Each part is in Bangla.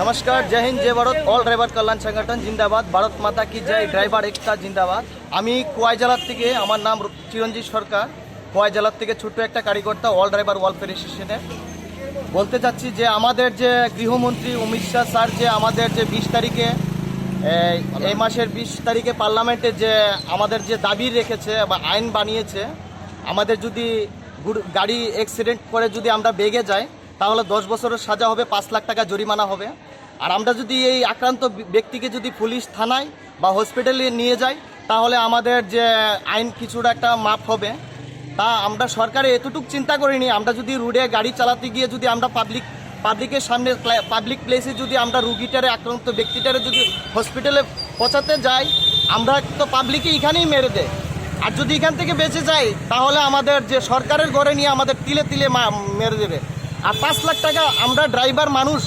নমস্কার জয় হিন্দ জয় ভারত অল ড্রাইভার কল্যাণ সংগঠন জিন্দাবাদ ভারত মাতা কি জয় ড্রাইভার একতা জিন্দাবাদ আমি কোয়াই জেলার থেকে, আমার নাম চিরঞ্জিত সরকার। কোয়াই জেলার থেকে ছোট্ট একটা কারিকর্তা অল ড্রাইভার ওয়েলফেয়ার অ্যাসোসিয়েশনে বলতে চাচ্ছি যে, আমাদের যে গৃহমন্ত্রী অমিত শাহ স্যার, যে আমাদের যে বিশ তারিখে এই মাসের বিশ তারিখে পার্লামেন্টে যে আমাদের যে দাবি রেখেছে বা আইন বানিয়েছে, আমাদের যদি গাড়ি অ্যাক্সিডেন্ট করে যদি আমরা বেগে যাই, তাহলে দশ বছরের সাজা হবে, পাঁচ লাখ টাকা জরিমানা হবে। আর আমরা যদি এই আক্রান্ত ব্যক্তিকে যদি পুলিশ থানায় বা হসপিটালে নিয়ে যাই তাহলে আমাদের যে আইন কিছুটা একটা মাপ হবে। তা আমরা সরকারে এতটুকু চিন্তা করিনি। আমরা যদি রোডে গাড়ি চালাতে গিয়ে যদি আমরা পাবলিক, পাবলিকের সামনে পাবলিক প্লেসে যদি আমরা রুগীটারে, আক্রান্ত ব্যক্তিটারে যদি হসপিটালে পৌঁছাতে যাই, আমরা তো পাবলিকে এখানেই মেরে দেয়। আর যদি এখান থেকে বেঁচে যাই, তাহলে আমাদের যে সরকারের ঘরে নিয়ে আমাদের তিলে তিলে মেরে দেবে। আর পাঁচ লাখ টাকা আমরা ড্রাইভার মানুষ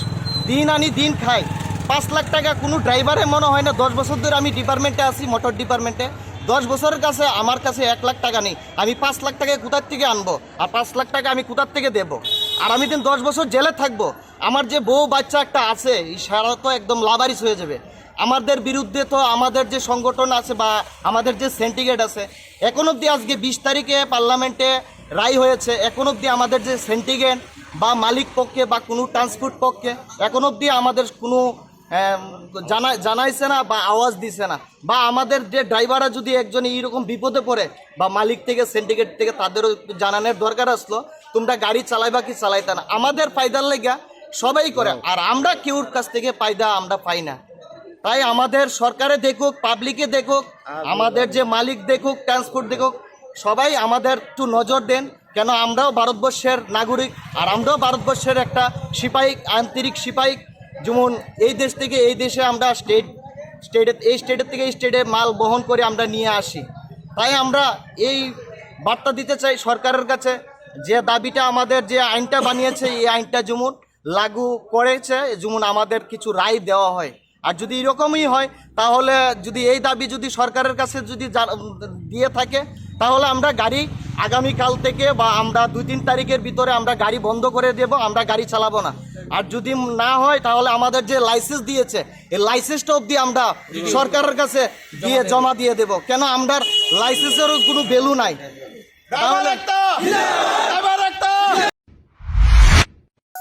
দিন আনি দিন খাই। পাঁচ লাখ টাকা কোনো ড্রাইভারে মনে হয় না। দশ বছর ধরে আমি ডিপার্টমেন্টে আছি, মোটর ডিপার্টমেন্টে। দশ বছরের কাছে আমার কাছে এক লাখ টাকা নেই। আমি পাঁচ লাখ টাকা কোথার থেকে আনব? আর পাঁচ লাখ টাকা আমি কোথার থেকে দেবো? আর আমি দিন দশ বছর জেলে থাকব। আমার যে বউ বাচ্চা একটা আছে সারা তো একদম লাভারিস হয়ে যাবে। আমাদের বিরুদ্ধে তো আমাদের যে সংগঠন আছে বা আমাদের যে সেন্টিগেট আছে, এখন অবধি আজকে বিশ তারিখে পার্লামেন্টে রায় হয়েছে এখন অবধি আমাদের যে সেন্টিগেট বা মালিক পক্ষে বা কোনো ট্রান্সপোর্ট পক্ষে এখন অবধি আমাদের কোনো জানা জানাইছে না বা আওয়াজ দিছে না। বা আমাদের যে ড্রাইভাররা যদি একজন এইরকম বিপদে পড়ে বা মালিক থেকে সিন্ডিকেট থেকে তাদেরও জানানোর দরকার আসলো তোমরা গাড়ি চালাইবা কি চালাইতা না। আমাদের ফায়দার লেগা সবাই করে আর আমরা কেউর কাছ থেকে ফায়দা আমরা পাই না। তাই আমাদের সরকারে দেখুক পাবলিকে দেখুক আমাদের যে মালিক দেখুক ট্রান্সপোর্ট দেখুক সবাই আমাদের একটু নজর দেন, কেন আমরাও ভারতবর্ষের নাগরিক আর আমরাও ভারতবর্ষের একটা সিপাহী, আন্তরিক সিপাহী। যেমন এই দেশ থেকে এই দেশে আমরা স্টেট স্টেটে এই স্টেটের থেকে এই স্টেটে মাল বহন করে আমরা নিয়ে আসি। তাই আমরা এই বার্তা দিতে চাই সরকারের কাছে যে দাবিটা আমাদের যে আইনটা বানিয়েছে, এই আইনটা যেমন লাগু করেছে, যেমন আমাদের কিছু রায় দেওয়া হয়। আর যদি এরকমই হয় তাহলে যদি এই দাবি যদি সরকারের কাছে যদি দিয়ে থাকে তাহলে আমরা গাড়ি আগামীকাল থেকে বা আমরা দুই তিন তারিখের ভিতরে আমরা গাড়ি বন্ধ করে দেব আমরা গাড়ি চালাবো না। আর যদি না হয় তাহলে আমাদের যে লাইসেন্স দিয়েছে এই লাইসেন্সটা অবধি আমরা সরকারের কাছে দিয়ে জমা দিয়ে দেব। কেন আমরা লাইসেন্সেরও কোনো ভ্যালু নাই। তাহলে